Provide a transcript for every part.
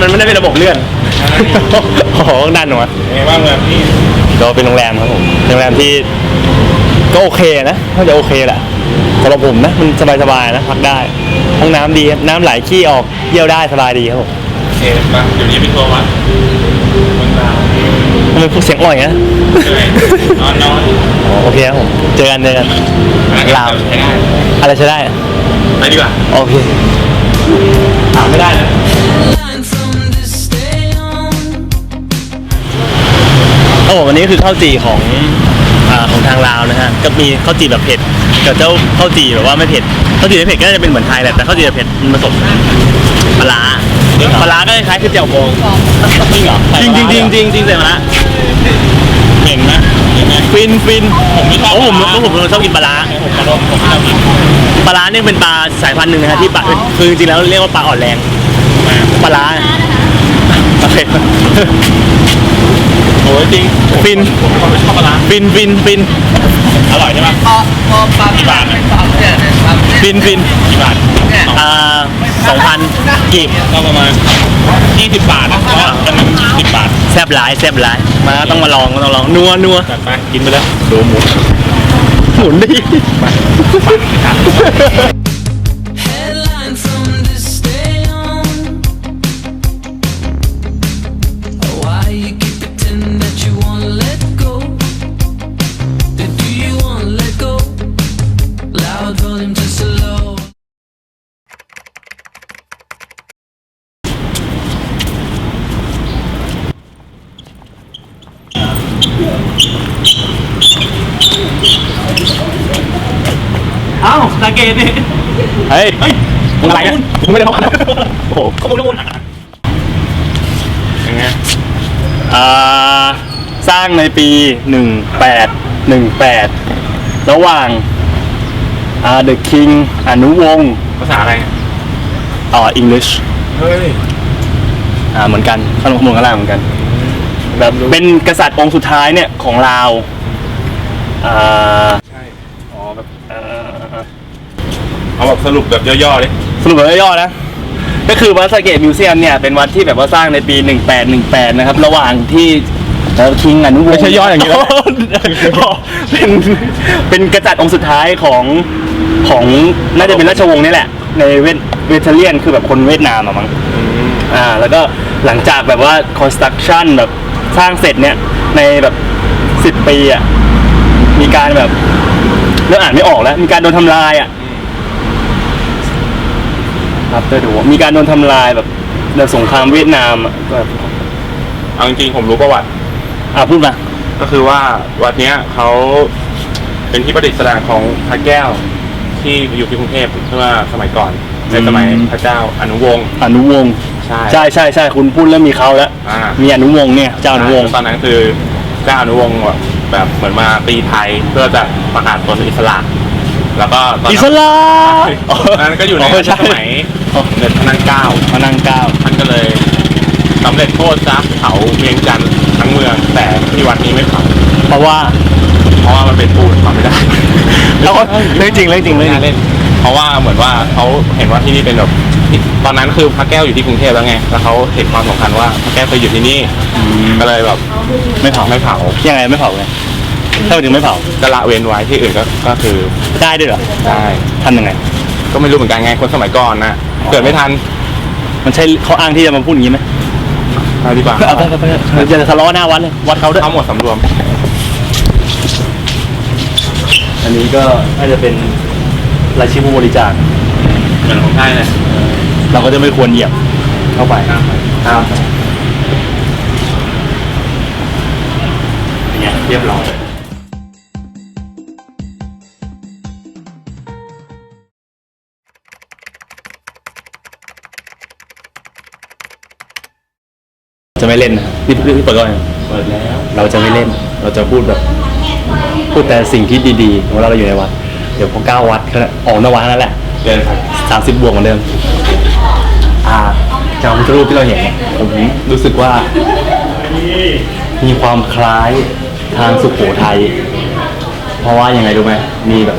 มันไม่ได้มันมันไม่ได้เป็นระบบเลื่อนโอ้โหดันหนูไงบ้างเลยพี่ก็เป็นโรงแรมครับผมโรงแรมที่ก็โอเคนะก็จะโอเคแหละสำหรับผมนะมันสบายๆนะพักได้ห้องน้ำดีครับน้ำไหลขี้ออกเยี่ยวได้สบายดีครับผมเอ็มาเดี๋ยวนี้พี่โทรวัดคนดาวทำไมพูดเสียงอ่อยนะเหนื่อยนอนนอนอ๋อโอเคครับผมเจอกันเจอกันลาวใช้ได้อะไรใช้ได้ ไปดีกว่า โอเคถามไม่ได้นะ ครับผมอันนี้คือข้าวจี่ของอ่าของทางลาวนะฮะก็มีข้าวจี่แบบเผ็ดกับเจ้าข้าวจี่แบบว่าไม่เผ็ดข้าวจี่ไม่เผ็ดก็น่าจะเป็นเหมือนไทยแหละแต่ข้าวจี่แบบเผ็ดมันผสมปลาร้าปลาร้าก็คล้ายๆคือเจียวบองจริงเหรอจริงจริงจริงจริงจริงใส่ปลาร้าเห็นไหมเห็นไหมฟินฟินผมไม่ชอบโอ้ผมปลาร้าผมผมชอบกินปลาร้าผมกระโดดผมไม่ชอบกินปลาร้าเนี่ยเป็นปลาสายพันธุ์หนึ่งนะฮะที่ปลาคือจริงๆแล้วเรียกว่าปลาอ่อนแรงปลาร้าโอเค โอ้ยจริงฟินผมเป็นคนไม่ชอบปลาร้าฟินฟินฟินอร่อยใช่ไหมพอพอปั๊มกี่บาทนะปั๊มเนี่ยปั๊มเนี่ยฟินฟินกี่บาทอ่าสองพันกีบก็ประมาณ20บาทนะก็อันนึง10บาทแซบหลายแซบหลายมาต้องมาลองต้องลองนัวนัวจัดไปกินไปเลยดูหมูหมุนดิ เอ้าสาเกตดิเฮ้ยเฮ้ยมึงอะไรกันมึงไม่ได้ทำอะไรโอ้โหข้อมูลข้อมูลยังไงอ่าสร้างในปี 1818 ระหว่างอ่า The King อนุวงศ์ภาษาอะไรอ่า English เฮ้ยอ่าเหมือนกันขนมขนมกระลาเหมือนกันแบบเป็นกษัตริย์องค์สุดท้ายเนี่ยของลาวอ่า ใช่ อ๋อแบบเอ่อ เอาแบบสรุปแบบย่อๆดิสรุปแบบย่อๆนะ ก็คือวัดสะเกตมิวเซียมเนี่ยเป็นวัดที่แบบว่าสร้างในปี 1818 นะครับ ระหว่างที่แล้วคิงอนุวงศ์ไม่ใช่ย่ออย่างนี้นะเป็นเป็นกษัตริย์องค์สุดท้ายของของน่าจะเป็นราชวงศ์นี่แหละ ในเวทเวเทเลียนคือแบบคนเวียดนามอะมั้งอ่า แล้วก็หลังจากแบบว่า construction แบบสร้างเสร็จเนี่ย ในแบบสิบ10ปีอะมีการแบบเรื่องอ่านไม่ออกแล้ว มีการโดนทำลายอะ after the war มีการโดนทำลายแบบในสงครามเวียดนามอะก็แบบเอาจริงๆผมรู้ประวัติ อ่าพูดมาก็คือว่าวัดเนี้ยเขาเป็นที่ประดิษฐานของพระแก้วที่อยู่ที่กรุงเทพเมื่อสมัยก่อนในสมัยพระเจ้าอนุวงศ์อนุวงศ์ใช่ใช่ใช่ใช่คุณพูดเริ่มมีเขาแล้วอ่า มีอนุวงศ์เนี่ยเจ้าอนุวงศ์ตอนนั้นคือเจ้าอนุวงศ์แบบแบบเหมือนมาตีไทยเพื่อจะประกาศตนเป็นอิสระ แล้วก็ตอนอินั้นสลามตอนนั้นก็อยู่ในใช่สมัยเดือนพนังเก้าพนังเก้า ท่านก็เลยสำเร็จโทษซับเผาเวียงจันทร์ทั้งเมือง แต่ที่วัดนี้ไม่เผาเพราะว่าเพราะว่ามันเป็นปูนเผาไม่ได้แล้วเรื่องจริงเรื่องจริงเรื่องจริงเล่นเพราะว่าเหมือนว่าเขาเห็นว่าที่นี่เป็นแบบตอนนั้นคือพระแก้วอยู่ที่กรุงเทพแล้วไงแล้วเขาเห็นความสำคัญว่าพระแก้วเคยอยู่ที่นี่ก็เลยแบบไม่เผาไม่เผายังไงไม่เผาไง ถ้าถึงไม่เผาจะละเว้นไว้ที่อื่นก็ก็คือได้ด้วยเหรอได้ทำยังไง ก็ไม่รู้เหมือนกันไงคนสมัยก่อนนะเกิดไม่ทันมันใช่เขาอ้างที่จะมาพูดอย่างนี้ไหมเอาดีกว่าเอาไปไปไปมันจะทะเลาะหน้าวัดเลยวัดเขาด้วยเอาหมดสำรวม อันนี้ก็น่าจะเป็นรายชื่อผู้บริจาคเหมือนของไทยเลยเราก็จะไม่ควรเหยียบเข้าไปข้ามไปครับอย่างเงี้ยเรียบร้อย จะไม่เล่นนะพี่พี่พี่เปิดก่อนเปิดแล้ว เราจะไม่เล่น เราจะพูดแบบ พูดแต่สิ่งที่ดีๆเวลาเราอยู่ในวัด เดี๋ยวพอก้าววัดก็ออกนอกวัดนั่นแหละเดินไปสามสิบบวกเหมือนเดิม อ่าจากพระพุทธรูปที่เราเห็นเนี่ยผมรู้สึกว่า มีความคล้ายทางสุโขทัย เพราะว่ายังไงรู้ไหมมีแบบ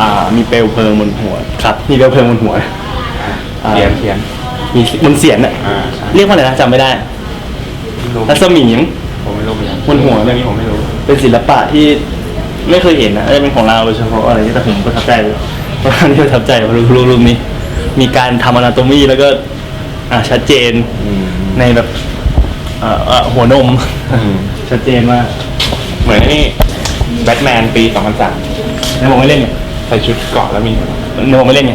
อ่า มีเปลวเพลิงบนหัว ครับ มีเปลวเพลิงบนหัวอ่าเขียนเขียน มีบนเสียนอะอ่าใช่เรียกว่าอะไรนะจำไม่ได้ไม่ รู้ รัศมีมั้งผมไม่รู้เหมือนกันบนหัว เรื่องนี้ผมไม่รู้ เป็นศิลปะที่ไม่เคยเห็นนะน่าจะเป็นของเราโดยเฉพาะอะไรที่แต่ผมประทับใจเลยเพราะว่าที่ประทับใจเพราะรูปรูปนี้ มีการทำอนาโตมีแล้วก็ อ่าชัดเจนอืมในแบบเอ่อเอ่อหัวนม อืม ชัดเจนมากเหมือนไอ้นี่แบทแมนปี2003แล้วผมไม่เล่นไงใส่ชุดเกราะแล้วมี แล้วผมไม่เล่นไง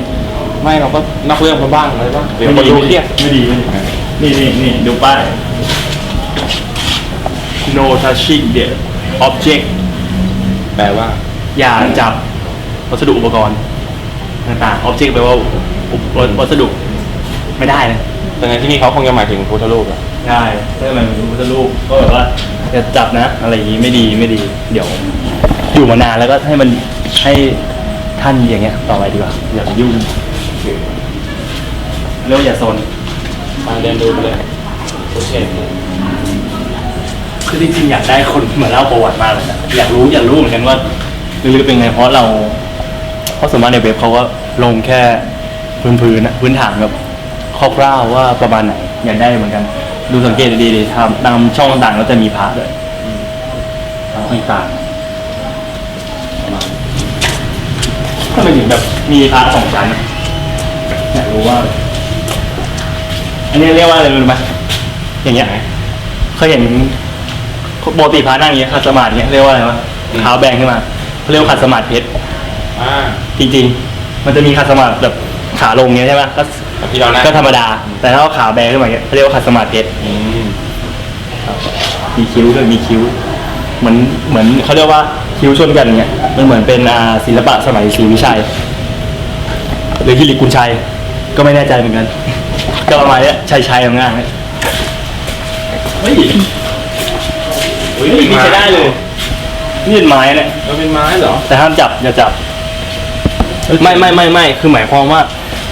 ไม่เราก็นอกเรื่องมาบ้างอะไรบ้างเดี๋ยวคนดูเครียดไม่ดีไม่ดี นี่นี่นี่ดูป้าย no touching the object แปลว่า อย่าจับวัสดุอุปกรณ์ต่างๆ object แปลว่าอุปวัสดุไม่ได้นะดังนั้นที่นี่เขาคงจะหมายถึงพุทธรูปอะใช่ถ้ามันเป็นพุทธรูปก็แบบว่าอย่าจับนะ อะไรอย่างนี้ไม่ดีไม่ดี เดี๋ยว อยู่มานานแล้วก็ให้มันให้ท่านอย่างเงี้ย ต่อไปดีกว่าอย่าไปยุ่งเรียกว่าอย่าโซนมาเดินดูไปเลยโอเค คือจริงๆอยากได้คนมาเล่าประวัติมากเลยนะอยากรู้อยากรู้เหมือนกันว่าลึกๆเป็นไงเพราะเราเพราะส่วนมากในเว็บเขาก็ลงแค่พื้นพื้นๆนะพื้นฐานแบบคร่าวๆว่าประมาณไหนอยากได้เหมือนกัน ดูสังเกตดีๆทำตามช่องต่างๆก็จะมีพระด้วยพระต่างๆประมาณทำไมถึงแบบมีพระสองชั้นอะอยากรู้ว่า อันนี้เรียกว่าอะไรรู้ไหมอย่างเงี้ยเคยเห็น ปกติพระนั่งอย่างเงี้ยขัดสมาธิเงี้ยเรียกว่าอะไรวะเท้าแบนขึ้นมาเขาเรียกว่าขัดสมาธิเพชรอ่าจริงๆ มันจะมีขัดสมาธิแบบขาลงเงี้ยใช่ไหมก็แบบที่เรานั่งก็ธรรมดา แต่ถ้าเอาขาแบนขึ้นมาเงี้ยเขาเรียกว่าขัดสมาธิเพชรอืมมีคิ้วด้วยมีคิ้วเหมือนเหมือนเขาเรียกว่าคิ้วชนกันเงี้ยมันเหมือนเป็นอ่าศิลปะสมัยศรีวิชัยหรือฮิริกุลชัย ก็ไม่แน่ใจเหมือนกัน ก็ประมาณเนี้ยชัยชัยง่ายๆเนี่ยเฮ้ยเฮ้ยนี่ใช้ได้เลยนี่เป็นไม้เนี่ยมันเป็นไม้เหรอ แต่ห้ามจับอย่าจับ ไม่ไม่ไม่ไม่คือหมายความว่า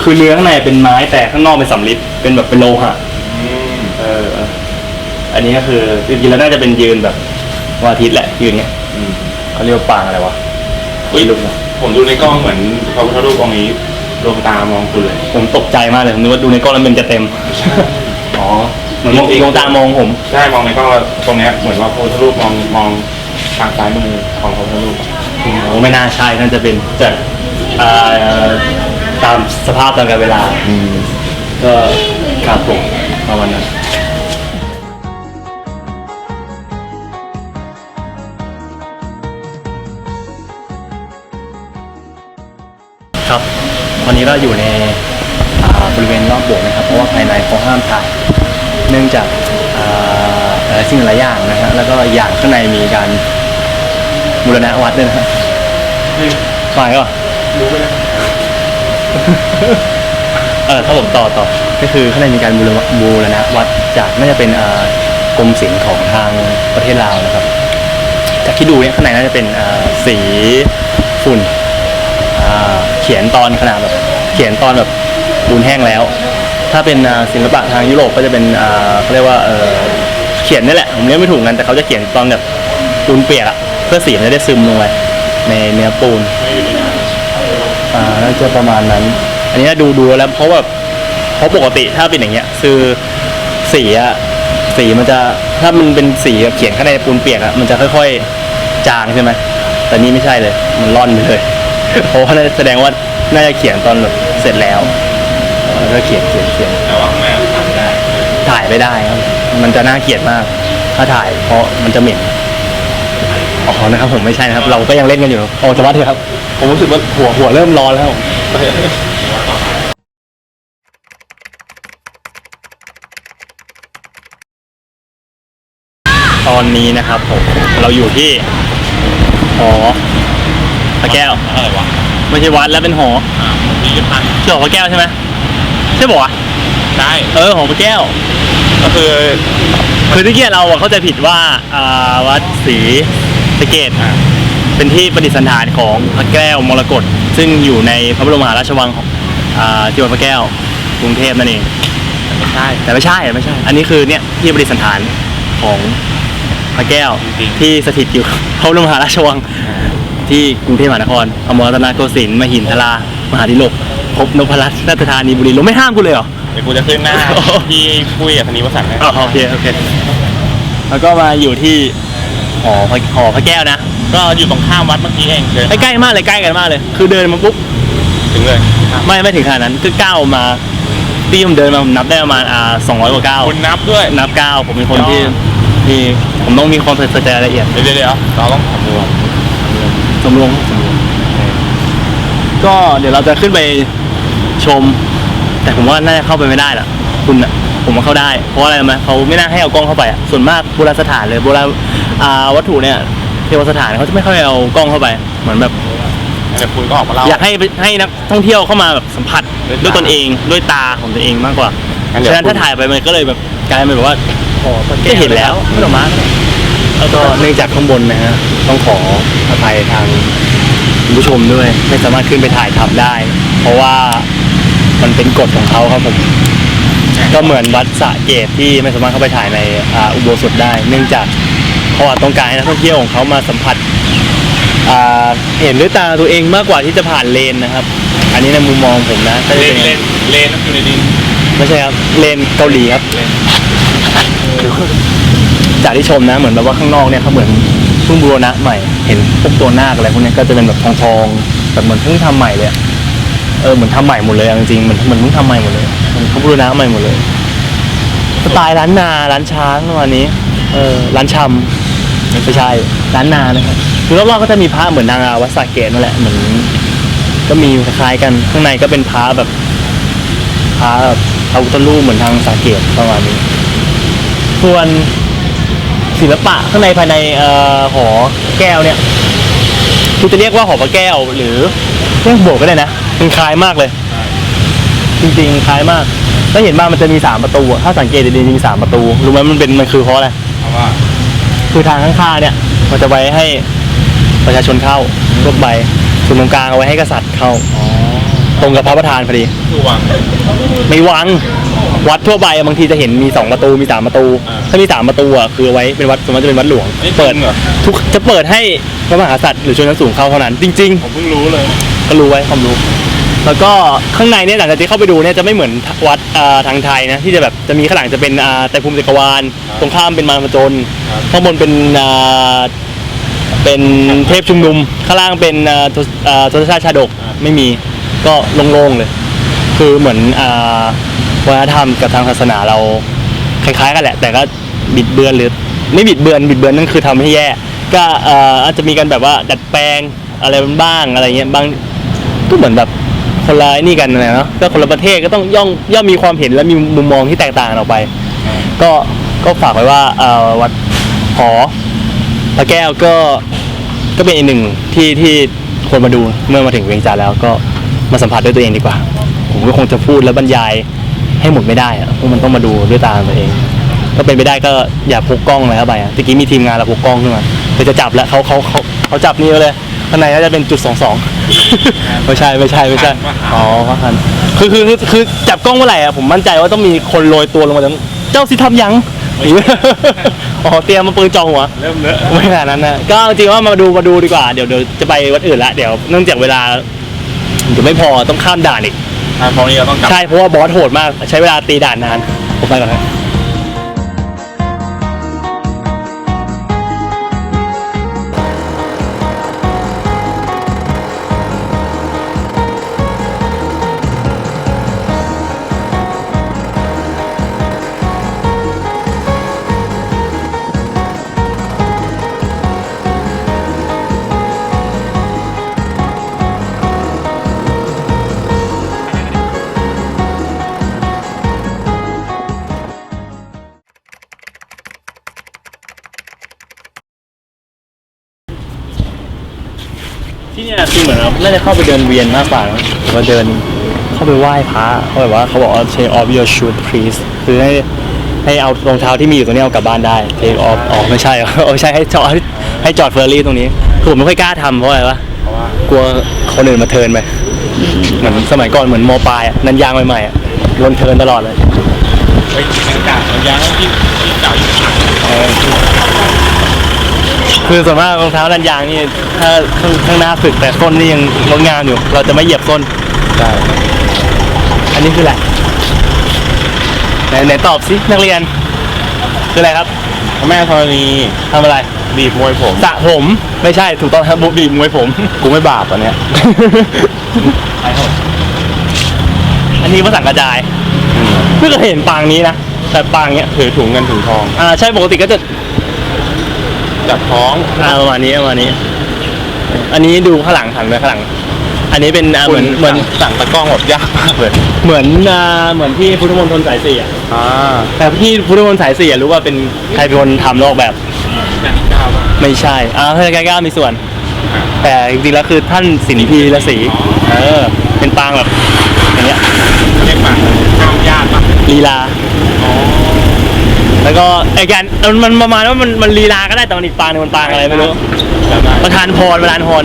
คือเนื้อข้างในเป็นไม้แต่ข้างนอกเป็นสำริดเป็นแบบเป็นโลหะอืมเออ อันนี้ก็คือจริงๆแล้วน่าจะเป็นยืนแบบวันอาทิตย์แหละยืนเนี้ยอืมเขาเรียกว่าปางอะไรวะเฮ้ยไม่รู้นะผมดูในกล้องเหมือนพระพุทธรูปองค์นี้ดวงตามองคุณเลย ผมตกใจมากเลยผมนึกว่าดูในกล้องแล้วมันจะเต็ม อ๋อ เหมือนมองจริงๆดวงตามองผมใช่มองในกล้องแล้วตรงเนี้ยเหมือนว่าพระพุทธรูปมองมองทางซ้ายมือของพระพุทธรูปอะโอ้ไม่น่าใช่น่าจะเป็นจากอ่าตามสภาพตามกาลเวลาก็ครับผมประมาณนั้นครับ วันนี้เราอยู่ในอ่าบริเวณรอบโบสถ์นะครับ เพราะว่าภายในเขาห้ามถ่าย เนื่องจากอ่าหลายสิ่งหลายอย่างนะฮะแล้วก็อย่างข้างในมีการบูรณะวัดด้วยนะฮะไปก็รู้ไหมเออถ้าผมต่อต่อก็คือข้างในมีการบูรณะบูรณะวัดจากน่าจะเป็นเอ่อกรมศิลป์ของทางประเทศลาวนะครับจากที่ดูเนี่ยข้างในน่าจะเป็นเอ่อสีฝุ่นอ่าเขียนตอนขนาดแบบเขียนตอนแบบปูนแห้งแล้ว ถ้าเป็นศิลปะทางยุโรปก็จะเป็นเขาเรียกว่าเขียนนี่แหละผมเรียกไม่ถูกกันแต่เขาจะเขียนตอนแบบปูนเปียกอะเพื่อสีมันจะได้ซึมลงไปในเนื้อปูนอ่าน่าจะประมาณนั้น อันนี้ดูดูแล้วเพราะว่าเพราะปกติถ้าเป็นอย่างเงี้ยคือสีอะสีมันจะถ้ามันเป็นสีแบบเขียนข้างในปูนเปียกอะมันจะค่อยๆจางใช่ไหมแต่นี่ไม่ใช่เลย มันร่อนไปเลยเพราะว่าน่าจะแสดงว่าน่าจะเขียนตอนแบบเสร็จแล้ว แล้วก็เขียนเขียนเขียนแต่ว่าถ่ายไม่ได้ครับมันจะน่าเกลียดมาก ถ้าถ่ายเพราะมันจะเหม็นอ๋อนะครับผมไม่ใช่นะครับ เราก็ยังเล่นกันอยู่โอ้จะว่าเถอะครับ ผมรู้สึกว่าหัวหัวเริ่มร้อนแล้วครับผมตอนนี้นะครับผมเราอยู่ที่หอพระแก้วอะไรวะไม่ใช่วัดแล้วเป็นหออ่าพิพิธภัณฑ์ชื่อหอพระแก้วใช่ไหม ใช่ปะวะได้เออหอพระแก้ว ก็คือ คือที่เกียเราอะเข้าใจผิดว่าอ่าวัดศรีสะเกดเป็นที่ประดิษฐานของพระแก้วมรกตซึ่งอยู่ในพระบรมมหาราชวังของอ่าที่วัดพระแก้วกรุงเทพนั่นเองไม่ใช่แต่ไม่ใช่ไม่ใช่ อันนี้คือเนี่ยที่ประดิษฐานของพระแก้วจริงๆ ที่สถิตอยู่ พระบรมมหาราชวังที่กรุงเทพมหานครอมรรัตนโกสินทร์มหินทรามหาดิลก พบนพรัตน์ราชธานีบุรีรัมย์ไม่ห้ามกูเลยเหรอ เดี๋ยวกูจะขึ้นหน้าโอ้โหที่คุยกับธนีวสันต์ให้อ๋อโอเคโอเค แล้วก็มาอยู่ที่หอพระหอพระแก้วนะ ก็อยู่ตรงข้ามวัดเมื่อกี้เองเดินใกล้ๆมากเลยใกล้กันมากเลย คือเดินมาปุ๊บถึงเลย ไม่ไม่ถึงขนาดนั้นคือก้าวมาที่ผมเดินมาผมนับได้ประมาณอ่าสองร้อยกว่าก้าวคุณนับด้วย นับก้าวผมเป็นคนที่ยอดที่ผมต้องมีความใส่ใจรายละเอียด เดี๋ยวเดี๋ยวเดี๋ยวเราต้องคำนวณสำรวมสำรวมก็เดี๋ยวเราจะขึ้นไป ชม แต่ผมว่าน่าจะเข้าไปไม่ได้ละคุณอะผมว่าเข้าได้ เพราะอะไรรู้ไหมเขาไม่น่าให้เอากล้องเข้าไปอะส่วนมากโบราณสถานเลยโบราณอ่าวัตถุเนี่ยเทวสถานเขาจะไม่ค่อยเอากล้องเข้าไป เหมือนแบบเดี๋ยวคุณก็ออกมาเล่าอยากให้ให้นักท่องเที่ยวเข้ามาแบบสัมผัสด้วยตาด้วยตนเองด้วยตาของตัวเองมากกว่างั้นเดี๋ยวฉะนั้นคุณถ้าถ่ายไปมันก็เลยแบบกลายเป็นแบบว่าก็เห็นแล้วไม่ต้องมาแล้วก็เนื่องจากข้างบนนะฮะต้องขออภัยทางคุณผู้ชมด้วย ไม่สามารถขึ้นไปถ่ายทำได้ เพราะว่า มันเป็นกฎของเขาครับผมก็เหมือนวัดสระเกตที่ไม่สามารถเข้าไปถ่ายในอ่าอุโบสถได้ เนื่องจากเขาอาจต้องการให้นักท่องเที่ยวของเขามาสัมผัสอ่าเห็นด้วยตาตัวเองมากกว่าที่จะผ่านเลนนะครับ อันนี้ในมุมมองผมนะก็จะเลเป็นนอย่างเลนั้นนเลนอยู่ในดินไม่ใช่ครับเลนเกาหลีครับ เลนจากที่ชมนะเหมือนแบบว่าข้างนอกเนี่ยเขาเหมือนเพิ่งบูรณะใหม่เห็นพวกตัวนาคอะไรพวกเนี้ยก็จะเป็นแบบทองทองๆแบบเหมือนเพิ่งทำใหม่เลยอะ เออเหมือนทำใหม่หมดเลยจริงๆเหมือนเหมือนเพิ่งทำใหม่หมดเลยเหมือนเขาบูรณะใหม่หมดเลยสไตล์ร้านนาร้านช้างประมาณนี้ เออร้านชำไม่ใช่ร้านนานะครับคือรอบๆก็จะมีพระเหมือนนางอาวัดสาเกตนั่นแหละเหมือนก็มีคล้ายๆกันข้างในก็เป็นพระแบบพระแบบพระพุทธรูเหมือนทางสาเกตประมาณนี้ ส่วนศิลปะข้างในภายในหอแก้วเนี่ยคือจะเรียกว่าหอพระแก้วหรือเรียกโบสถ์ก็ได้นะ มันคล้ายมากเลย จริงๆคล้ายมากถ้าเห็นมามันจะมีสามประตูอะถ้าสังเกตดีๆมีสามประตูรู้ไหมมันเป็นมันคือเพราะอะไรเพราะว่าคือทางข้างๆเนี่ย มันจะไว้ให้ประชาชนเข้าทั่วไปส่วนตรงกลางเอาไว้ให้กษัตริย์เข้าตรงกับพระประธานพอดี คือวังไม่วังวัดทั่วไปอะบางทีจะเห็นมีสองประตูมีสามประตู อ่าถ้ามีสามประตูอะคือเอาไว้เป็นวัดสมมติจะเป็นวัดหลวงนี่เปิดจริงเหรอ ทุกจะเปิดให้พระมหากษัตริย์หรือชนชั้นสูงเข้าเท่านั้น จริง ผมเพิ่งรู้เลย ๆ ก็รู้ไว้ความรู้ แล้วก็ข้างในเนี่ยหลังจากที่เข้าไปดูเนี่ยจะไม่เหมือนวัดอ่าทางไทยนะที่จะแบบจะมีข้างหลังจะเป็นอ่าไตรภูมิจักรวาลครับตรงข้ามเป็นมารพจนครับข้างบนเป็นอ่าเป็นเทพชุมนุมข้างล่างเป็นอ่าทศอ่าทศชาติชาดกไม่มีก็โล่งๆเลย คือเหมือนอ่าวัฒนธรรมกับทางศาสนาเราคล้ายๆกันแหละ แต่ก็บิดเบือนหรือไม่บิดเบือนบิดเบือนนั่นคือทำให้แย่ ก็เอ่ออาจจะมีกันแบบว่าดัดแปลงอะไรบ้างอะไรเงี้ยบางก็เหมือนแบบ คนละไอ้นี่กันนะเนาะก็คนละประเทศก็ต้องย่อมย่อมมีความเห็นและมีมุมมองที่แตกต่างออกไป ก็ก็ฝากไว้ว่าเอ่อวัดหอพระแก้วก็ก็เป็นอีกหนึ่งที่ที่ควรมาดูเมื่อมาถึงเวียงจันทร์แล้วก็มาสัมผัสด้วยตัวเองดีกว่า ผมก็คงจะพูดและบรรยายให้หมดไม่ได้อะเพราะมันต้องมาดูด้วยตาตัวเองก็เป็นไปได้ก็อย่าพกกล้องเลยครับไปอะตะกี้มีทีมงานเราพกกล้องขึ้นมาเดี๋ยวจะจับแล้วเขาเขาเขาเขาจับนี้เลย ข้างในน่าจะเป็นจุดสองสองไม่ใช่ไม่ใช่ไม่ใช่ว่าหาอ๋อว่าคันคือคือคือคือจับกล้องเมื่อไหร่อะผมมั่นใจว่าต้องมีคนโรยตัวลงมาจากเจ้าสิทำยังอ๋อเตรียมมาปืนจองหัวเริ่มเลอะไม่ขนาดนั้นนะก็จริงๆว่ามาดูมาดูดีกว่าเดี๋ยวเดี๋ยวจะไปวัดอื่นละเดี๋ยวเนื่องจากเวลาเดี๋ยวไม่พอต้องข้ามด่านอีกทางพอนี้เราต้องกลับใช่เพราะว่าบอสโหดมากใช้เวลาตีด่านนานผมไปก่อนครั น่าจะเข้าไปเดินเวียนมากกว่านะหรือว่าเดินเข้าไปไหว้พระเขาแบบว่าเขาบอกว่า take off your shoe please คือให้ให้เอารองเท้าที่มีอยู่ตรงนี้เอากลับบ้านได้ take off อ๋อไม่ใช่เหรอเออใช่ให้จอดให้จอดเฟอร์รี่ตรงนี้คือผมไม่ค่อยกล้าทำเพราะอะไรวะเพราะว่ากลัวคนอื่นมาเทิร์นไปเหมือนสมัยก่อนเหมือนมปลายอะนันยางใหม่ๆอะโดนเทิร์นตลอดเลยเฮ้ยบรรยากาศมันยังที่ที่เก่าอยู่ข้าง คือส่วนมากรองเท้านันยางนี่ถ้าข้างข้างหน้าฝึกแต่ส้นนี่ยังงดงามอยู่ เราจะไม่เหยียบส้น ใช่อันนี้คืออะไรไหนไหนตอบสินักเรียน คืออะไรครับพระแม่ธรณีทำอะไร บีบมวยผมสระผมไม่ใช่ถูกต้องครับบุบีบมวยผม กูไม่บาปอันเนี้ย อันนี้ภาษากระจายเพิ่งเคยเห็นปางนี้นะแต่ปางเนี้ยถือถุงเงินถุงทอง อ่าใช่ปกติก็จะ จับท้องอ่าประมาณนี้ประมาณนี้ อันนี้ดูข้างหลังหันไปข้างหลัง อันนี้เป็นอ่าเหมือนเหมือนสั่งตะกล้องแบบยากมากเลยเหมือนอ่าเหมือนที่พุทธมณฑลสายสี่อะอ่าแต่ที่พุทธมณฑลสายสี่อะรู้ว่าเป็นใครเป็นคนทำแล้วออกแบบอย่างที่เก้าป่ะไม่ใช่อ่าเฮ้ยก้ามีส่วนอ่าแต่จริงๆแล้วคือท่านสินพีละสีเออเป็นปางแบบอย่างเงี้ยเรียกมาห้ามญาติป่ะลีลา แล้วก็ไอ้การมันมันประมาณว่ามันมันลีลาก็ได้แต่มันอีกปางหนึงมันปางอะไรไม่รู้จำได้ประธานพรประธานพร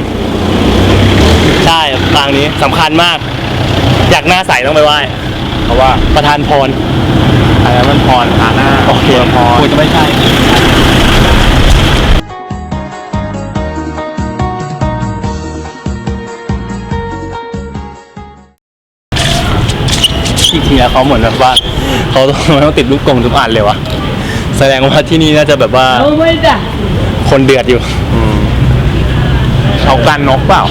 ใช่ปางนี้สำคัญมาก อยากหน้าใสต้องไปไหว้เพราะว่าประธานพรอันนั้นมันพรฐาหน้าโอเคพรควรจะไม่ใช่จริงๆแล้วเขาเหมือนแบบว่าเขาต้องต้องติดลูกกงทุกอันเลยวะ แสดงว่าที่นี่น่าจะแบบว่าคนเดือดอยู่อืมเอากันนกเปล่า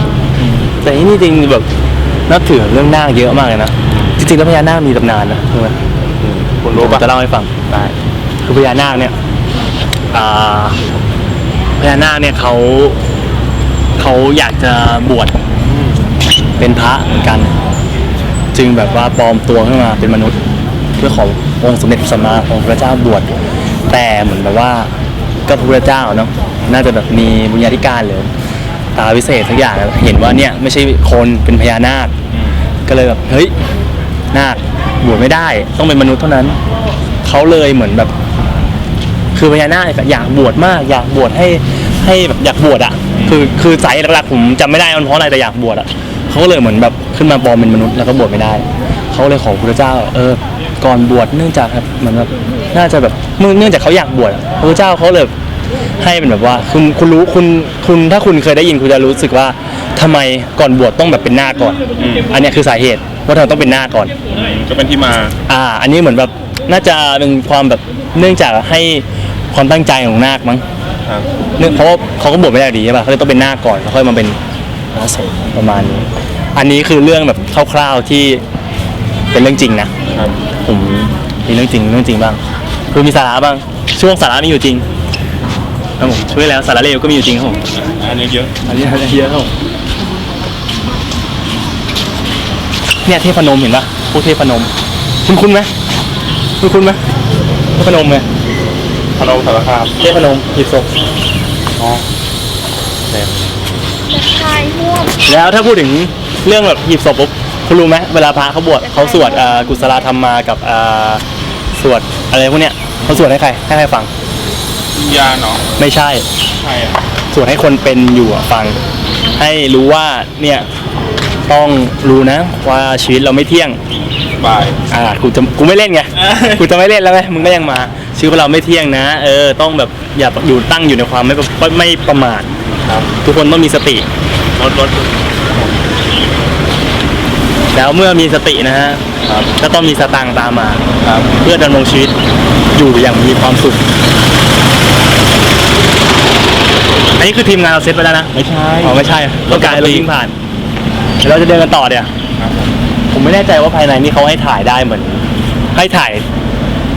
แต่ที่นี่จริงแบบนับถือเรื่องนาคเยอะมากเลยนะจริงๆแล้วพญานาคมีตำนานนะใช่ไหมคุณรู้ผมป่ะจะเล่าให้ฟังได้คือพญานาคเนี่ยอ่าพญานาคเนี่ยเขาเขาอยากจะบวชเป็นพระเหมือนกัน จึงแบบว่าปลอมตัวขึ้นมาเป็นมนุษย์ เพื่อขององค์สมเด็จพระสัมมาของพระเจ้าบวช แต่เหมือนแบบว่าก็พระพุทธเจ้าเนาะน่าจะแบบมีบุญญาธิการหรือตาวิเศษสักอย่างเห็นว่าเนี่ยไม่ใช่คนเป็นพญานาค ก็เลยแบบเฮ้ยนาคบวชไม่ได้ ต้องเป็นมนุษย์เท่านั้นเขาเลยเหมือนแบบ คือพญานาคอะอยากบวชมาก อยากบวชให้ให้แบบอยากบวชอะ คือคือสายหลักๆผมจำไม่ได้มันเพราะอะไรแต่อยากบวชอะเขาก็เลยเหมือนแบบขึ้นมาปลอมเป็นมนุษย์แล้วก็บวชไม่ได้เขาเลยขอพระเจ้า เออก่อนบวชเนื่องจากครับเหมือนแบบ น่าจะแบบเนื่องเนื่องจากเขาอยากบวชอะพระเจ้าเขาเลยให้เป็นแบบว่าคุณคุณรู้คุณคุณถ้าคุณเคยได้ยินคุณจะรู้สึกว่าทำไมก่อนบวชต้องแบบเป็นหน้าคก่อน อันเนี้ยคือสาเหตุว่าทำไมต้องเป็นหน้าคก่อนก็เป็นที่มา อ่า อันนี้เหมือนแบบน่าจะเป็นความแบบเนื่องจากให้ความตั้งใจของนาคมั้งครับเนื่องเพราะว่าเขาก็บวชไม่ได้ดีใช่ป่ะเขาเลยต้องเป็นนาคก่อนแล้วค่อยมาเป็นพระสงฆ์ประมาณนี้ อันนี้คือเรื่องแบบคร่าวๆที่เป็นเรื่องจริงนะครับผมมีเรื่องจริงเรื่องจริงบ้าง คือมีสาระบ้าง ช่วงสาระมีอยู่จริงครับผมช่วยแล้วสาระเลวก็มีอยู่จริงครับผมอันนี้เยอะอันนี้อันนี้เยอะครับผมเนี่ยเทพนมเห็นปะพวกเทพนม คุณคุณไหมคุณคุณไหมเทพนมไงพนมสารคามเทพนมหีบศพอ๋อแดงแล้วถ้าพูดถึงเรื่องแบบหีบศพปุ๊บคุณรู้ไหมเวลาพระเขาบวชเขาสวดอ่ากุศลธรรมมากับอ่าสวดอะไรพวกเนี้ย เขาสวดให้ใครให้ใครฟัง วิญญาณเนาะไม่ใช่ใช่อะสวดให้คนเป็นอยู่อะฟัง ให้รู้ว่าเนี่ยต้องรู้นะ ว่าชีวิตเราไม่เที่ยง บาย อ่ากูจะกูไม่เล่นไง กูจะไม่เล่นแล้วไงมึงก็ยังมาชีวิตเราไม่เที่ยงนะ เออ ต้องแบบอย่าอยู่ตั้งอยู่ในความไม่ประไม่ประมาทครับ ทุกคนต้องมีสติ รถรถแล้วเมื่อมีสตินะฮะครับก็ต้องมีสตางค์ตามมา ครับ เพื่อดำรงชีวิต อยู่อย่างมีความสุข อันนี้คือทีมงานเราเซตไปแล้วนะ ไม่ใช่อ๋อไม่ใช่ต้องการให้เราวิ่งผ่านเดี๋ยวเราจะเดินกันต่อเดี๋ยวครับผมผมไม่แน่ใจว่าภายในนี่เขาให้ถ่ายได้เหมือน ให้ถ่าย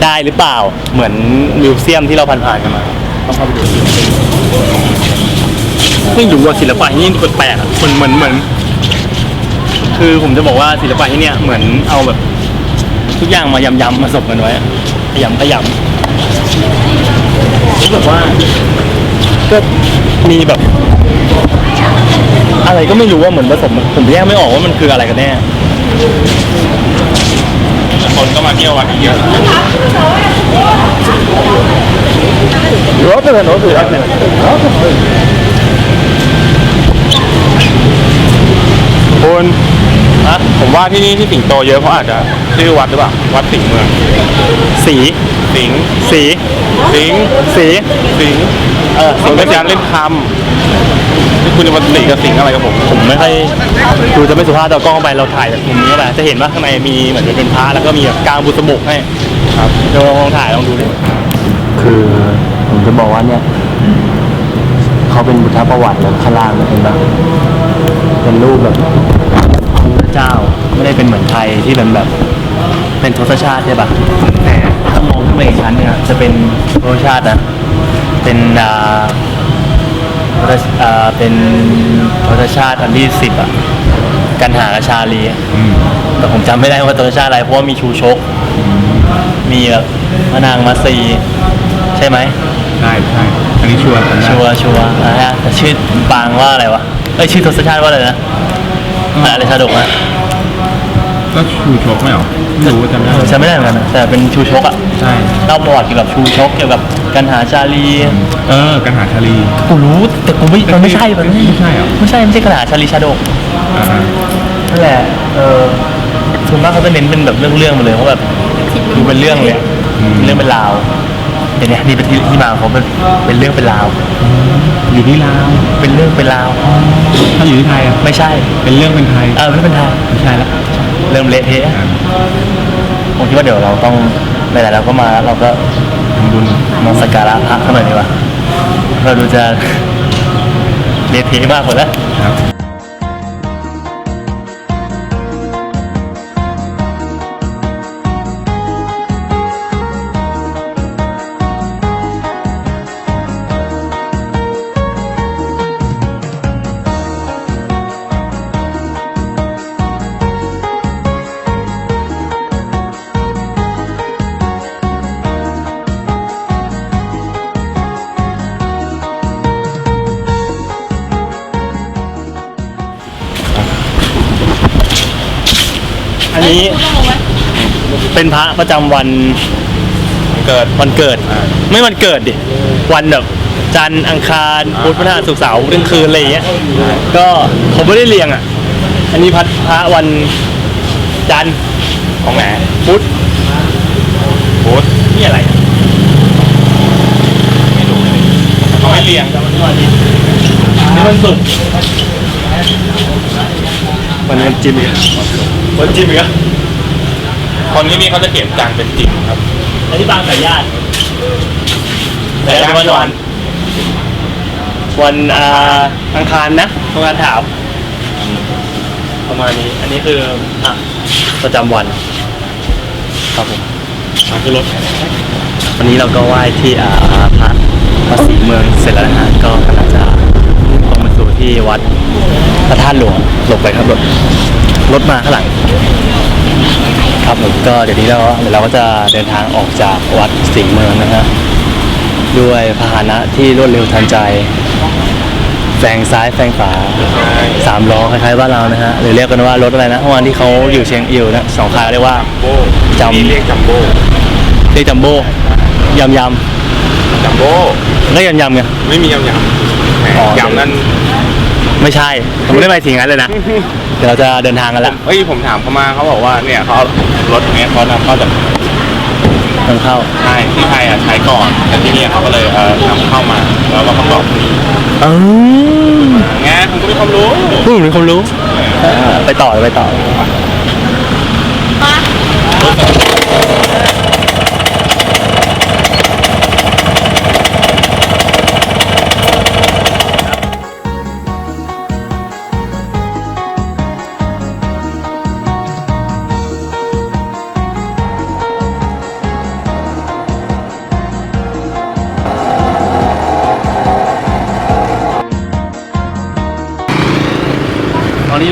ได้หรือเปล่า เหมือนมิวเซียมที่เราผ่านๆกันมาต้องเข้าไปดูไม่รู้ว่าศิลปะที่นี่แปลกๆอะเหมือนเหมือนเหมือน คือผมจะบอกว่าศิลปะที่เนี่ยเหมือนเอาแบบ ทุกอย่างมายำๆมาสบกันไว้อะขยำขยำรู้สึกว่า ก็มีแบบ อะไรก็ไม่รู้ว่าเหมือนผสมผมแยกไม่ออกว่ามันคืออะไรกันแน่คนก็มาเที่ยววัดนี้เยอะรถเป็นรถคือรถเนี่ยคุณฮะผมว่าที่นี่ที่สิงโตเยอะเพราะอาจจะ ชื่อวัดหรือเปล่า วัดสิงห์เมือง สี สิงห์สี สิงห์สีสิงห์เออมันเป็นการเล่นคำนี่คุณจะมาสีกับสิงห์อะไรกับผม ผมไม่ค่อยดูจะไม่สุภาพแต่กล้องเข้าไปเราถ่ายจากมุมนี้เข้าไปจะเห็นว่าข้างในมีเหมือนเป็นพระแล้วก็มีแบบกลางบุษบกให้ครับเดี๋ยวลองถ่ายลองดูดิคือผมจะบอกว่าเนี่ยเขาเป็นบุทประวัติเลยข้างล่างเนี่ยเห็นปะเป็นรูปแบบพระเจ้าไม่ได้เป็นเหมือนไทยที่เป็นแบบ เป็นทศชาติใช่ปะแต่ถ้ามองขึ้นไปอีกชั้นเนี่ยจะเป็นทศชาตินะเป็นอ่ารัชอ่าเป็นรัชชาติอันที่สิบอะกันหากบชาลีอะแต่ผมจำไม่ได้ว่าตัวชาติอะไรเพราะว่ามีชูชก มีแบบพระนางมาซีใช่ไหม ใช่ใช่อันนี้ชัวร์ชัวร์ชัวร์อ่าฮะแต่ชื่อปางว่าอะไรวะเอ้ยชื่อทศชาติว่าอะไรนะอะไรชาดกนะ ก็ชูชกไม่หรอไม่รู้จำได้เออจำไม่ได้เหมือนกันนะแต่เป็นชูชกอะใช่เล่าประวัติเกี่ยวกับชูชกเกี่ยวกับกันหาชาลีเออกันหาชาลี กูรู้แต่กูไม่มันไม่ใช่มันไม่ใช่เหรอ ไม่ใช่ไม่ใช่กันหาชาลีชาดกอ่านั่นแหละเออส่วนมากเขาจะเน้นเป็นแบบเรื่องๆมาเลยเพราะแบบดูเป็นเรื่องเลยอะเป็นเรื่องเป็นราวเห็นไหมนี่เป็นที่ที่มาของเขาเป็นเป็นเรื่องเป็นราว อยู่ที่ลาวเป็นเรื่องเป็นราว ถ้าอยู่ที่ไทยอะไม่ใช่เป็นเรื่องเป็นไทยเออไม่เป็นไทยไม่ใช่ละ เริ่มเละเทะผมคิดว่าเดี๋ยวเราต้องไหนๆเราก็มาแล้วเราก็ทำบุญมาสักการะพระเขาหน่อยดีกว่าเราดูจะเละเทะมากหมดแล้ว เป็นพระประจำวันเกิด วันเกิด อ่า ไม่วันเกิดดิวันแบบจันทร์อังคารพุธพฤหัสศุกร์เสาร์กลางคืนอะไรอย่างเงี้ยก็ผมไม่ได้เรียงอะ อันนี้พัดพระวันจันทร์ของไหนพุธโพสต์นี่อะไรอะเขาไม่เรียงนี่วันศุกร์วันวันจิมอีกอะวันจิมอีกอะ คนที่นี่เขาจะเขียนจังเป็นจริงครับอันนี้บางสายญาติสายญาติวันวันวันอ่าอังคารนะอังคารถามประมาณนี้ อันนี้คืออะประจำวัน ครับผมมาคือรถวันนี้เราก็ไหว้ที่อ่าพระพระศรีเมืองเสร็จแล้วนะฮะก็กำลังจะตรงไปสู่ที่วัดพระธาตุหลวงหลบไปครับรถรถมาข้างหลัง ครับผมก็เดี๋ยวนี้เราเดี๋ยวเราก็จะเดินทางออกจากวัดศรีเมืองนะฮะด้วยพาหนะที่รวดเร็วทันใจแซงซ้ายแซงขวาสามล้อคล้ายๆบ้านเรานะฮะหรือเรียกกันว่ารถอะไรนะเมื่อวานที่เขาอยู่เชียงอิวนะสองคายเรียกว่าโบ้จำนี่เรียกจัมโบ้เรียกจัมโบ้ยำยจัมโบ้ำแล้วยำยำไงไม่มียำยำแหมอ๋อยำนั่น ไม่ใช่ ผมไม่ได้ไปถึงนั้นเลยนะ เดี๋ยวเราจะเดินทางกันละเฮ้ยผมถามเขามาเขาบอกว่าเนี่ยเขาเอารถเนี้ยเขานำเข้าจากทางเข้าใช่ที่ไทยอะใช้ก่อนแต่ที่เนี่ยเขาก็เลยเออนำเข้ามาแล้วก็ประกอบนี้อืมไงผมก็มีความรู้ผู้มีความรู้อ่าไปต่อไปต่อตอ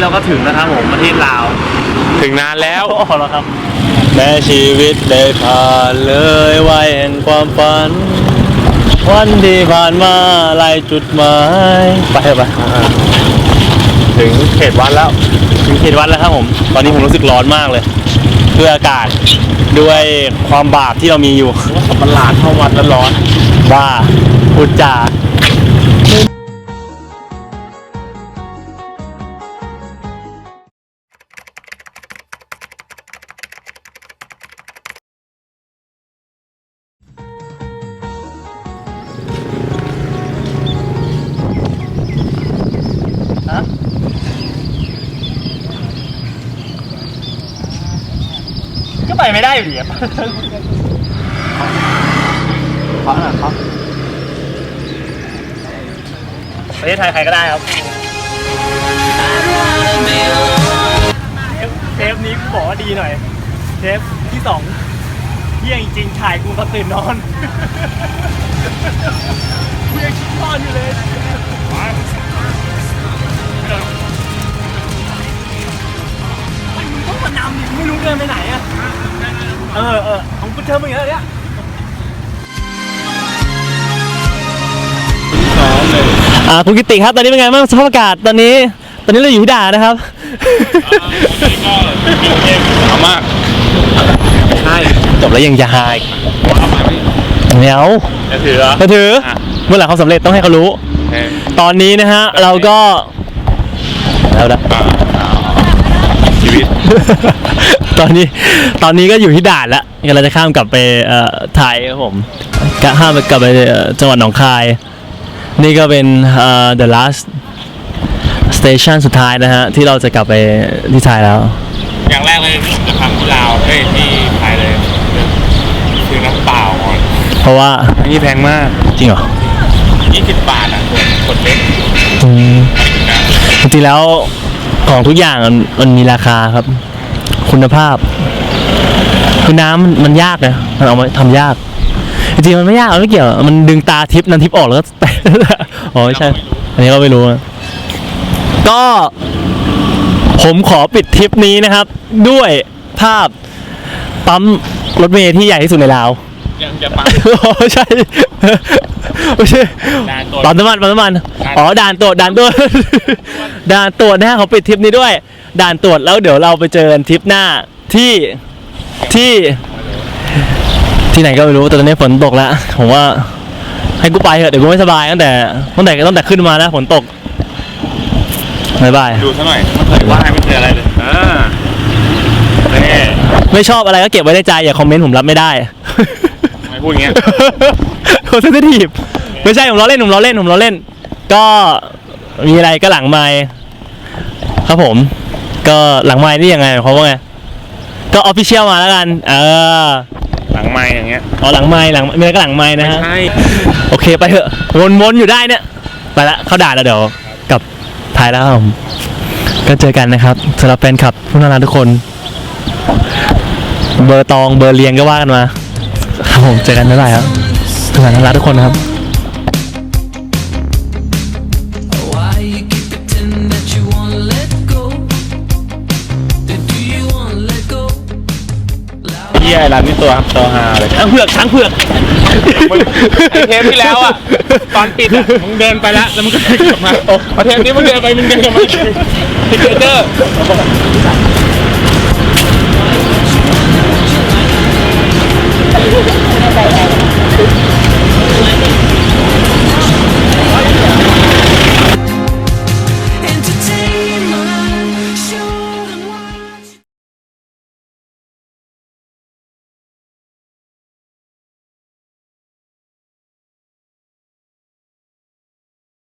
เราก็ถึงนะครับผมประเทศลาวถึงนานแล้วโอ้แล้วครับ แม้ชีวิตได้ผ่านเลยวัยแห่งความฝัน วันที่ผ่านมาหลายจุดหมายไปเถอะไปถึงเขตวัดแล้ว ถึงเขตวัดแล้วครับผม ตอนนี้ผมรู้สึกร้อนมากเลยด้วยอากาศด้วยความบาปที่เรามีอยู่ สับประหลาดเข้าวัดแล้วร้อนบ้าอุจจา ก็ไปไม่ได้อยู่ดีอะขอหน่อยครับประเทศไทยใครก็ได้ครับเทปนี้กูบอกว่าดีหน่อย เทปที่สองเที่ยงจริงๆถ่ายกูก็ตื่นนอน กูยังคิดนอนอยู่เลย ไอ้มึงต้องมานำดิไม่รู้เดินไปไหนอะเออเออของกูเจอมึงอย่างเนี้ยอ่าคุณกิติครับ ตอนนี้เป็นไงบ้างสภาพอากาศตอนนี้ ตอนนี้เราอยู่ที่ด่านะครับหนาวมากใช่จบแล้วยังจะหายเดี๋ยวจะถือเหรอมาถืออเมื่อหลังควาสำเร็จต้องให้เขารู้ ตอนนี้นะฮะ เราก็แล้วนะ วิต ตอนนี้ตอนนี้ก็อยู่ที่ด่านแล้วกำลังจะข้ามกลับไปเอ่อไทยครับผมกะข้ามไปกลับไปเอ่อจังหวัดหนองคาย นี่ก็เป็นเอ่อ the last station สุดท้ายนะฮะ ที่เราจะกลับไปที่ไทยแล้ว อย่างแรกเลยที่ผมจะทำที่ลาวเฮ้ยที่ไทยเลยคือน้ำเปล่าก่อนเพราะว่าอันนี้แพงมาก จริงเหรอ20 บาทอะคนคนเล็กอืม นะจริงๆแล้ว ของทุกอย่างมันมันมีราคาครับ คุณภาพ คือน้ำมันมันยากนะมันเอามาทำยาก จริงๆมันไม่ยากไม่เกี่ยว มันดึงตาทิพย์นันทิพย์ออกแล้วก็ อ๋อไม่ใช่ อันนี้ก็ไม่รู้นะก็ผมขอปิดทริปนี้นะครับ ด้วยภาพปั๊มรถเมล์ที่ใหญ่ที่สุดในลาว จะปังอ๋อไม่ใช่ไม่ใช่ด่านตรวจ ปั๊มน้ำมันปั๊มน้ำมันด่านอ๋อด่านตรวจด่านตรวจ ด่านตรวจนะฮะเขาปิดทริปนี้ด้วย ด่านตรวจแล้วเดี๋ยวเราไปเจอกันทริปหน้าที่ที่ ที่ไหนก็ไม่รู้แต่ตอนนี้ฝนตกแล้วผมว่า ให้กูไปเถอะเดี๋ยวกูไม่สบายตั้งแต่ตั้งแต่ตั้งแต่ขึ้นมาแล้วฝนตกบายบายดูซะหน่อยไม่เคยว่าไม่เคยอะไรเลยอ่านี่ไม่ชอบอะไรก็เก็บไว้ในใจอย่าคอมเมนต์ผมรับไม่ได้ทำไม พูดอย่างเงี้ยโคตรเซนซิทีฟไม่ใช่ผมล้อเล่นผมล้อเล่นผมล้อเล่น ก็มีอะไรก็หลังไมค์ครับผม ก็หลังไมค์นี่ยังไงเพราะว่าไงก็ออฟฟิเชียลมาแล้วกันเออหลังไม้อย่างเงี้ย อ๋อหลังไมค์หลังมีอะไรก็หลังไมค์นะฮะใช่ โอเคไปเถอะวนๆอยู่ได้เนี่ยไปละเข้าด่านแล้วเดี๋ยวกลับไทยแล้วครับผมก็เจอกันนะครับสำหรับแฟนคลับผู้น่ารักทุกคน เบอร์ตองเบอร์เรียงก็ว่ากันมา ครับผมเจอกันบ๊ายบายครับทุกคนน่ารักทุกคนนะครับ Why you keep pretending that you wanna let go? Do you wanna let go? Loud เฮียร้านนี้ตัวตัวฮาเลยช้างเผือกช้างเผือกมึงไอเทปที่แล้วอะตอนปิดอะมึงเดินไปแล้วแล้วมึงก็เดินกลับมาพอเทปนี้มึงเดินไปมึงเดินกลับมาที่เกเตอร์ Oh, my God.